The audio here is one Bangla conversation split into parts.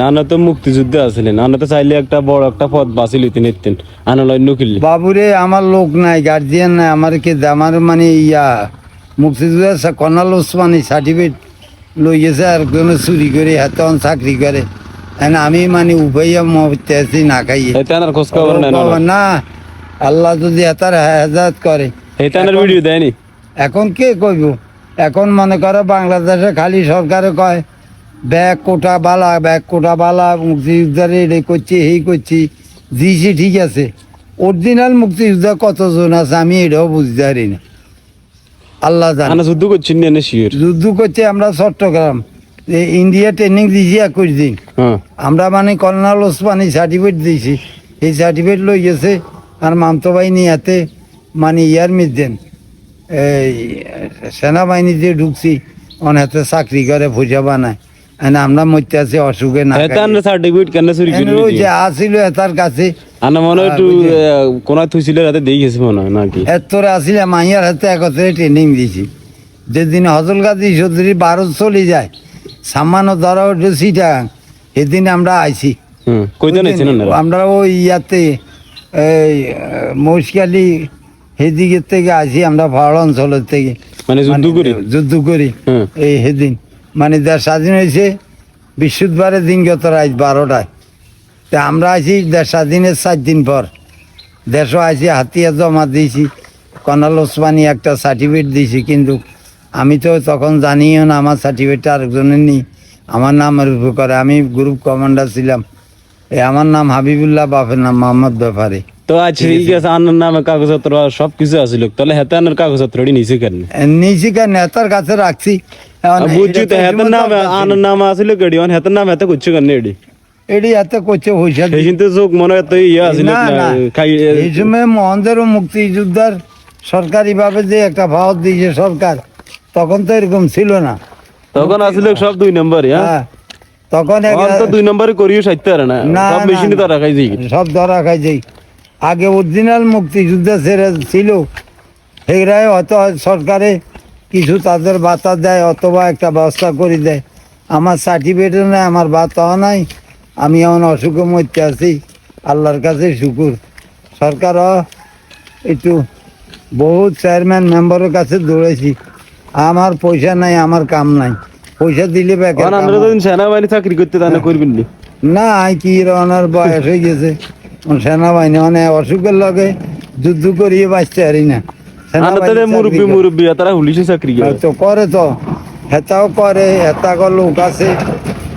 আনা তো মুক্তিযুদ্ধে আসলেন আনা তো চাইলে একটা বড় একটা পদ বাঁচি লইতে নিতেন আনা লয় নকিল বাবুরে আমার লোক নাই গার্জিয়ান নাই আমার কে আমার মানে ইয়া মুক্তিযুদ্ধের কর্নাল ওসমানি সার্টিফিকেট লই গেছে আর কোনো চুরি করে হাতন চাকরি করে। আমি মানে উপাইয়া মরতে আছি না খাইয়ে। এতে আনার খোঁজ খবর নেন না আল্লাহ যদি এতার হেজাত করে। এতে আনার ভিডিও দেয়নি। এখন কে কইব? এখন মনে করো বাংলাদেশে খালি সরকারে কয় ব্যাগ কোটা বালা ব্যাগ কোটা বালা মুক্তিযোদ্ধার এই করছি এই করছি দিয়েছি ঠিক আছে। অরিজিনাল মুক্তিযোদ্ধা কতজন আছে আমি এটাও বুঝতে পারি না। আল্লাহ জানে। যুদ্ধ করছেন নি যুদ্ধ করছে আমরা চট্টগ্রাম। ইন্ডিয়া ট্রেনিং দিয়েছি একুশ দিন। হ্যাঁ। আমরা মানে কর্নাল ওসমানি সার্টিফিকেট দিয়েছি এই সার্টিফিকেট লই গেছে আর মামতো বাহিনী এতে মানে ইয়ার মিদেন এই সেনাবাহিনীতে ঢুকছি অনেতে চাকরি করে ভুজা বানায়। আমরা মধ্যে আছি অসুখে না এতে আনার সার্টিফিকেট কেন চুরি এনে করে ওই যে আসিল তার কাছে। আনা মনে একটু কোন থুইছিল রাতে দিয়ে গেছে মনে হয় নাকি? এত্তরে আসিলে মাইয়ার হাতে একত্রে ট্রেনিং দিছি যেদিন হজল গাজী চৌধুরী ভারত চলে যায় সামান্য ধরা উঠে সিটাং সেদিন আমরা আইছি। আমরা ওই ইয়াতে এই মহিষকালি সেদিকের থেকে আসি আমরা পাহাড় অঞ্চলের থেকে। মানে যুদ্ধ মানে করে? যুদ্ধ করি এই সেদিন। মানে দেশ স্বাধীন হয়েছে বৃহস্পতিবারের দিন গত রাত বারোটায়। তা আমরা আছি দেশ স্বাধীনের সাত দিন পর। দেশও আছি হাতিয়ার জমা দিয়েছি কর্নাল ওসমানি একটা সার্টিফিকেট দিয়েছি কিন্তু আমি তো তখন জানিও না আমার সার্টিফিকেটটা আরেকজনের নেই আমার নামের উপর করে। আমি গ্রুপ কমান্ডার ছিলাম এ আমার নাম হাবিবুল্লাহ বাপের নাম মোহাম্মদ ব্যাপারে তো আচ্ছা ঠিক আছে। আনার নামে কাগজপত্র সব কিছু আছিল তাহলে হেতে আনার কাগজপত্র নিচে কেন? নিয়েছি কেন? নেতার কাছে রাখছি। বুঝছি তো এটা হেতের কোনো নাম দরকার ছিল। আনার নাম আসিল গড়ি অন হেতের নাম হেতে করছে কেন এডি এটি এত মনে হয় ইয়ে আসিল খাই মহেন্দ্র মুক্তিযোদ্ধার সরকারি ভাবে যে একটা ভাও দিয়েছে সরকার তখন তো এরকম ছিল না তখন আসলে সব দুই নম্বর হ্যাঁ তখন তো দুই নম্বরে করিও সাইতে পারে না সব মেশিনে তো রাখাই যাই সব ধরা খাইছে আগে অরিজিনাল মুক্তিযোদ্ধা ছিল সেগুলাই হয়তো সরকারে কিছু তাদের বাতা দেয় অথবা একটা ব্যবস্থা করে দেয়। আমার সার্টিফিকেটও নাই আমার বাতাও নাই। আমি এমন অসুখে মরতে আছি। আল্লাহর কাছে শুকুর। সরকারও একটু বহুত চেয়ারম্যান মেম্বারের কাছে দৌড়েছি। আমার পয়সা নাই আমার কাম নাই। পয়সা দিলে সেনাবাহিনী চাকরি করতে তাহলে করবেন না? আই কি রওনার বয়স হয়ে গেছে। সেনাবাহিনী মানে অসুখের লগে যুদ্ধ করিয়ে বাঁচতে পারি না। আমরা তো সেনাবাহিনী মুরব্বী। মুরব্বী তারা পুলিশে চাকরি করে। তো করে তো। হেতাও করে হেতা কর লোক আছে।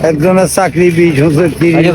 একজনের চাকরি বিশ হচ্ছে তিরিশ